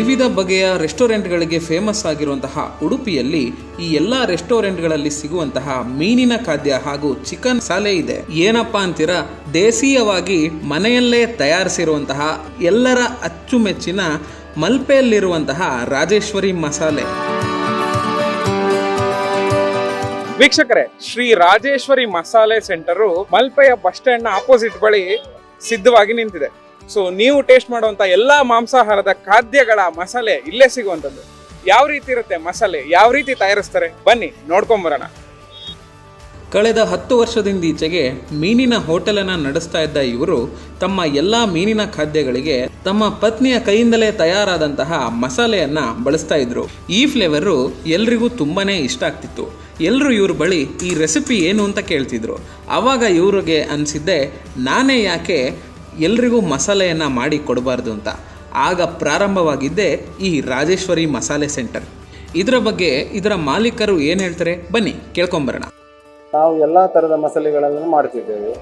ವಿವಿಧ ಬಗೆಯ ರೆಸ್ಟೋರೆಂಟ್ಗಳಿಗೆ ಫೇಮಸ್ ಆಗಿರುವಂತಹ ಉಡುಪಿಯಲ್ಲಿ ಈ ಎಲ್ಲ ರೆಸ್ಟೋರೆಂಟ್ಗಳಲ್ಲಿ ಸಿಗುವಂತಹ ಮೀನಿನ ಖಾದ್ಯ ಹಾಗೂ ಚಿಕನ್ ಸಾಲೆ ಇದೆ. ಏನಪ್ಪಾ ಅಂತೀರಾ? ದೇಸೀಯವಾಗಿ ಮನೆಯಲ್ಲೇ ತಯಾರಿಸಿರುವಂತಹ ಎಲ್ಲರ ಅಚ್ಚುಮೆಚ್ಚಿನ ಮಲ್ಪೆಯಲ್ಲಿರುವಂತಹ ರಾಜೇಶ್ವರಿ ಮಸಾಲೆ. ವೀಕ್ಷಕರೇ, ಶ್ರೀ ರಾಜೇಶ್ವರಿ ಮಸಾಲೆ ಸೆಂಟರು ಮಲ್ಪೆಯ ಬಸ್ ಸ್ಟ್ಯಾಂಡ್ನ ಆಪೋಸಿಟ್ ಬಳಿ ಸಿದ್ಧವಾಗಿ ನಿಂತಿದೆ. ಸೊ ನೀವು ಟೇಸ್ಟ್ ಮಾಡುವಂತ ಎಲ್ಲಾ ಮಾಂಸಾಹಾರದ ಖಾದ್ಯಗಳ ಮಸಾಲೆ ಇಲ್ಲೇ ಸಿಗುವಂತದ್ದು ಯಾವ ರೀತಿ ಇರುತ್ತೆ ಮಸಾಲೆ? ಯಾವ ರೀತಿ ತಯಾರಿಸ್ತಾರೆ? ಬನ್ನಿ ನೋಡ್ಕೊಂಬರೋಣ ಕಳೆದ ಹತ್ತು ವರ್ಷದಿಂದೀಚೆಗೆ ಮೀನಿನ ಹೋಟೆಲನ್ನು ನಡೆಸ್ತಾ ಇದ್ದ ಇವರು ತಮ್ಮ ಎಲ್ಲ ಮೀನಿನ ಖಾದ್ಯಗಳಿಗೆ ತಮ್ಮ ಪತ್ನಿಯ ಕೈಯಿಂದಲೇ ತಯಾರಾದಂತಹ ಮಸಾಲೆಯನ್ನು ಬಳಸ್ತಾ ಇದ್ರು. ಈ ಫ್ಲೇವರು ಎಲ್ರಿಗೂ ತುಂಬಾನೇ ಇಷ್ಟ ಆಗ್ತಿತ್ತು. ಎಲ್ಲರೂ ಇವ್ರ ಬಳಿ ಈ ರೆಸಿಪಿ ಏನು ಅಂತ ಕೇಳ್ತಿದ್ರು. ಆವಾಗ ಇವ್ರಿಗೆ ಅನಿಸಿದ್ದೆ, ನಾನೇ ಯಾಕೆ ಎಲ್ರಿಗೂ ಮಸಾಲೆಯನ್ನು ಮಾಡಿ ಕೊಡಬಾರ್ದು ಅಂತ. ಆಗ ಪ್ರಾರಂಭವಾಗಿದ್ದೇ ಈ ರಾಜೇಶ್ವರಿ ಮಸಾಲೆ ಸೆಂಟರ್. ಇದರ ಬಗ್ಗೆ ಇದರ ಮಾಲೀಕರು ಏನು ಹೇಳ್ತಾರೆ? ಬನ್ನಿ, ಕೇಳ್ಕೊಂಬರೋಣ. ನಾವು ಎಲ್ಲ ಥರದ ಮಸಾಲೆಗಳನ್ನು ಮಾಡ್ತಿದ್ದೇವೆ.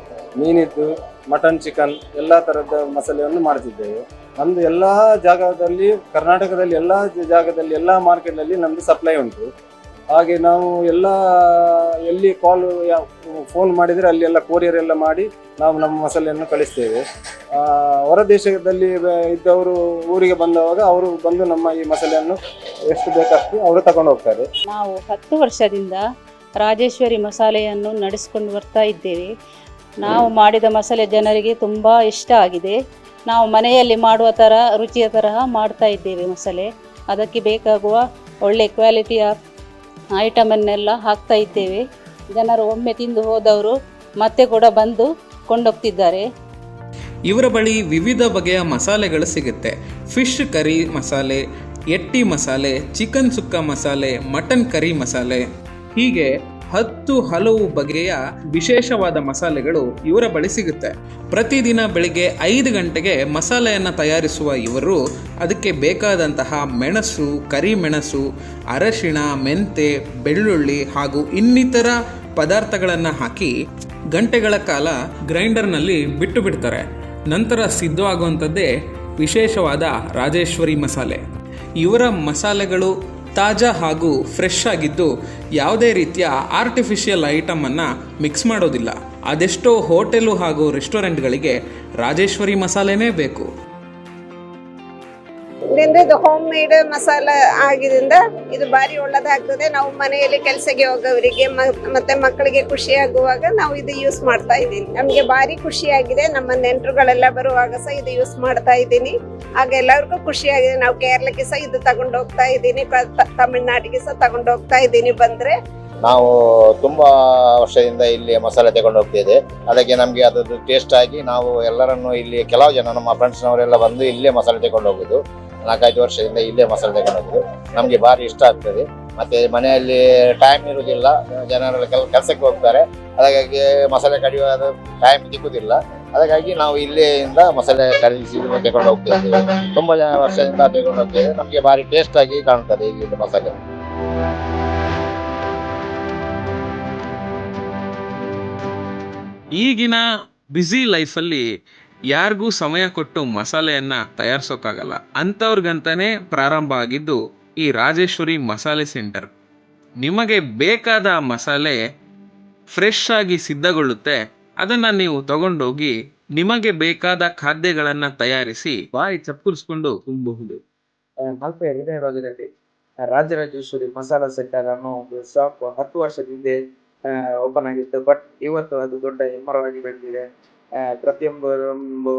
ಮೀನಿದ್ದು, ಮಟನ್ ಚಿಕನ್, ಎಲ್ಲ ಥರದ ಮಸಾಲೆಯನ್ನು ಮಾಡ್ತಿದ್ದೇವೆ. ನಮ್ಮದು ಎಲ್ಲ ಜಾಗದಲ್ಲಿ, ಕರ್ನಾಟಕದಲ್ಲಿ ಎಲ್ಲ ಜಾಗದಲ್ಲಿ, ಎಲ್ಲ ಮಾರ್ಕೆಟ್ನಲ್ಲಿ ನಮ್ಮದು ಸಪ್ಲೈ ಉಂಟು. ಹಾಗೆ ನಾವು ಎಲ್ಲ, ಎಲ್ಲಿ ಕಾಲ್ ಫೋನ್ ಮಾಡಿದರೆ ಅಲ್ಲಿ ಎಲ್ಲ ಕೊರಿಯರ್ ಎಲ್ಲ ಮಾಡಿ ನಾವು ನಮ್ಮ ಮಸಾಲೆಯನ್ನು ಕಳಿಸ್ತೇವೆ. ಹೊರ ದೇಶದಲ್ಲಿ ಇದ್ದವರು ಊರಿಗೆ ಬಂದವಾಗ ಅವರು ಬಂದು ನಮ್ಮ ಈ ಮಸಾಲೆಯನ್ನು ಎಷ್ಟು ಬೇಕಷ್ಟು ಅವರು ತಗೊಂಡು ಹೋಗ್ತಾರೆ. ನಾವು ಹತ್ತು ವರ್ಷದಿಂದ ರಾಜೇಶ್ವರಿ ಮಸಾಲೆಯನ್ನು ನಡೆಸಿಕೊಂಡು ಬರ್ತಾ ಇದ್ದೇವೆ. ನಾವು ಮಾಡಿದ ಮಸಾಲೆ ಜನರಿಗೆ ತುಂಬ ಇಷ್ಟ ಆಗಿದೆ. ನಾವು ಮನೆಯಲ್ಲಿ ಮಾಡುವ ಥರ ರುಚಿಯ ತರಹ ಮಾಡ್ತಾ ಇದ್ದೇವೆ ಮಸಾಲೆ. ಅದಕ್ಕೆ ಬೇಕಾಗುವ ಒಳ್ಳೆ ಕ್ವಾಲಿಟಿಯ ಐಟಮನ್ನೆಲ್ಲ ಹಾಕ್ತಾ ಇದ್ದೇವೆ. ಜನರು ಒಮ್ಮೆ ತಿಂದು ಹೋದವರು ಮತ್ತೆ ಕೂಡ ಬಂದು ಕೊಂಡೋಗ್ತಿದ್ದಾರೆ. ಇವರ ಬಳಿ ವಿವಿಧ ಬಗೆಯ ಮಸಾಲೆಗಳು ಸಿಗುತ್ತೆ. ಫಿಶ್ ಕರಿ ಮಸಾಲೆ, ಎಟ್ಟಿ ಮಸಾಲೆ, ಚಿಕನ್ ಸುಕ್ಕ ಮಸಾಲೆ, ಮಟನ್ ಕರಿ ಮಸಾಲೆ. ಹೀಗೆ ಹತ್ತು ಹಲವು ಬಗೆಯ ವಿಶೇಷವಾದ ಮಸಾಲೆಗಳು ಇವರ ಬಳಿ ಸಿಗುತ್ತೆ. ಪ್ರತಿದಿನ ಬೆಳಿಗ್ಗೆ ಐದು ಗಂಟೆಗೆ ಮಸಾಲೆಯನ್ನು ತಯಾರಿಸುವ ಇವರು ಅದಕ್ಕೆ ಬೇಕಾದಂತಹ ಮೆಣಸು, ಕರಿಮೆಣಸು, ಅರಶಿಣ, ಮೆಂತೆ, ಬೆಳ್ಳುಳ್ಳಿ ಹಾಗೂ ಇನ್ನಿತರ ಪದಾರ್ಥಗಳನ್ನು ಹಾಕಿ ಗಂಟೆಗಳ ಕಾಲ ಗ್ರೈಂಡರ್ನಲ್ಲಿ ಬಿಟ್ಟು ಬಿಡ್ತಾರೆ. ನಂತರ ಸಿದ್ಧವಾಗುವಂಥದ್ದೇ ವಿಶೇಷವಾದ ರಾಜೇಶ್ವರಿ ಮಸಾಲೆ. ಇವರ ಮಸಾಲೆಗಳು ತಾಜಾ ಹಾಗೂ ಫ್ರೆಶ್ ಆಗಿದ್ದು ಯಾವುದೇ ರೀತಿಯ ಆರ್ಟಿಫಿಷಿಯಲ್ ಐಟಮನ್ನು ಮಿಕ್ಸ್ ಮಾಡೋದಿಲ್ಲ. ಅದೆಷ್ಟೋ ಹೋಟೆಲು ಹಾಗೂ ರೆಸ್ಟೋರೆಂಟ್ಗಳಿಗೆ ರಾಜೇಶ್ವರಿ ಮಸಾಲೆನೇ ಬೇಕು. ಇದರಿಂದ ಇದು ಹೋಮ್ ಮೇಡ್ ಮಸಾಲ ಆಗಿದ್ರಿಂದ ಇದು ಬಾರಿ ಒಳ್ಳೆದಾಗ್ತದೆ. ನಾವು ಮನೆಯಲ್ಲಿ ಕೆಲಸಕ್ಕೆ ಹೋಗೋವರಿಗೆ ಮತ್ತೆ ಮಕ್ಕಳಿಗೆ ಖುಷಿ ಆಗುವಾಗ ನಾವು ಇದು ಯೂಸ್ ಮಾಡ್ತಾ ಇದ್ದೀನಿ. ನಮಗೆ ಬಾರಿ ಖುಷಿಯಾಗಿದೆ ನಮ್ಮ ನೆಂಟರುಗಳೆಲ್ಲ ಬರುವಾಗ ಸಹ ಇದು ಯೂಸ್ ಮಾಡ್ತಾ ಇದ್ದೀನಿ. ಆಗ ಎಲ್ಲರಿಗೂ ಖುಷಿಯಾಗಿದೆ ನಾವು ಕೇರಳಕ್ಕೆ ಸಹ ಇದು ತಗೊಂಡು ಹೋಗ್ತಾ ಇದ್ದೀನಿ. ತಮಿಳ್ನಾಡಿಗೆ ಸಹ ತಗೊಂಡು ಹೋಗ್ತಾ ಇದ್ದೀನಿ ಬಂದ್ರೆ. ನಾವು ತುಂಬಾ ವರ್ಷದಿಂದ ಇಲ್ಲಿ ಮಸಾಲೆ ತಗೊಂಡು ಹೋಗ್ತಿದ್ದೆ ಅದಕ್ಕೆ ನಮಗೆ ಅದರದ್ದು ಟೇಸ್ಟ್ ಆಗಿ ನಾವು ಎಲ್ಲರನ್ನು ಇಲ್ಲಿ ಕೆಲವು ಜನ ನಮ್ಮ ಫ್ರೆಂಡ್ಸ್ನವರೆಲ್ಲ ಬಂದು ಇಲ್ಲೇ ಮಸಾಲೆ ತಗೊಂಡು ಹೋಗುದು. ನಾಲ್ಕೈದು ವರ್ಷದಿಂದ ಇಲ್ಲೇ ಮಸಾಲೆ ತಗೊಂಡು ಹೋಗುದು ನಮಗೆ ಭಾರಿ ಇಷ್ಟ ಆಗ್ತದೆ. ಮತ್ತೆ ಮನೆಯಲ್ಲಿ ಟೈಮ್ ಇರುವುದಿಲ್ಲ ಜನರೆಲ್ಲ ಕೆಲ, ಕೆಲಸಕ್ಕೆ ಹೋಗ್ತಾರೆ. ಅದಕ್ಕಾಗಿ ಮಸಾಲೆ ಕಡಿಯುವಾಗ ಟೈಮ್ ಸಿಕ್ಕುದಿಲ್ಲ ಅದಕ್ಕಾಗಿ ನಾವು ಇಲ್ಲಿಂದ ಮಸಾಲೆ ಖರೀದಿಸಿ ತಗೊಂಡು ಹೋಗ್ತಿದ್ದೇವೆ ತುಂಬ ಜನ ವರ್ಷದಿಂದ ತಗೊಂಡು ಹೋಗ್ತೇವೆ ನಮಗೆ ಭಾರಿ ಟೇಸ್ಟ್ ಆಗಿ ಕಾಣ್ತದೆ ಇಲ್ಲಿಂದ ಮಸಾಲೆ. ಈಗಿನ ಬ್ಯುಸಿ ಲೈಫಲ್ಲಿ ಯಾರಿಗೂ ಸಮಯ ಕೊಟ್ಟು ಮಸಾಲೆಯನ್ನ ತಯಾರಿಸೋಕ್ಕಾಗಲ್ಲ. ಅಂಥವ್ರಿಗಂತಾನೆ ಪ್ರಾರಂಭ ಆಗಿದ್ದು ಈ ರಾಜೇಶ್ವರಿ ಮಸಾಲೆ ಸೆಂಟರ್. ನಿಮಗೆ ಬೇಕಾದ ಮಸಾಲೆ ಫ್ರೆಶ್ ಆಗಿ ಸಿದ್ಧಗೊಳ್ಳುತ್ತೆ. ಅದನ್ನು ನೀವು ತಗೊಂಡೋಗಿ ನಿಮಗೆ ಬೇಕಾದ ಖಾದ್ಯಗಳನ್ನು ತಯಾರಿಸಿ ಬಾಯಿ ಚಪ್ಪುರಿಸ್ಕೊಂಡು ತುಂಬಬಹುದು ಭಾಗದಲ್ಲಿ ರಾಜರಾಜೇಶ್ವರಿ ಮಸಾಲಾ ಸೆಂಟರ್ ಅನ್ನೋ ಒಂದು ಶಾಪ್ ಹತ್ತು ವರ್ಷದ ಹಿಂದೆ ಓಪನ್ ಆಗಿತ್ತು. ಬಟ್ ಇವತ್ತು ಅದು ದೊಡ್ಡ ಹೆಮ್ಮರವಾಗಿ ಬೆಳೆದಿದೆ. ಒಂದು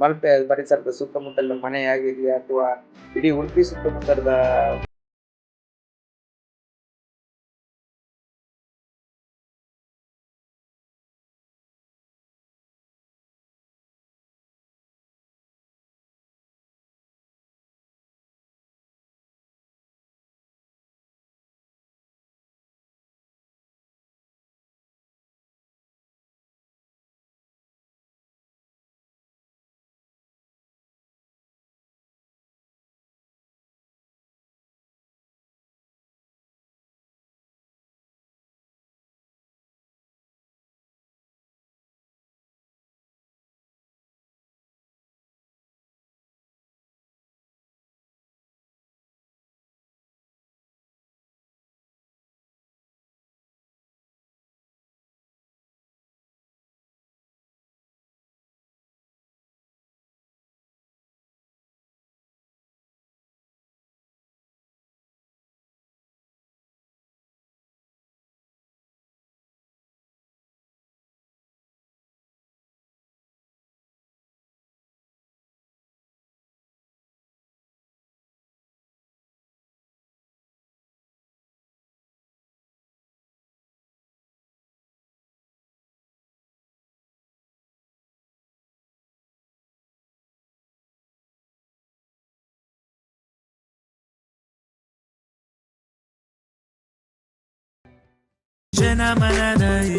ಮಲ್ಪೆ ಪರಿಸರದ ಸುತ್ತಮುತ್ತಲಿನ ಮನೆಯಾಗಿರಲಿ ಅಥವಾ ಇಡೀ ಉಡುಪಿ ಸುತ್ತಮುತ್ತಲದ I'm na na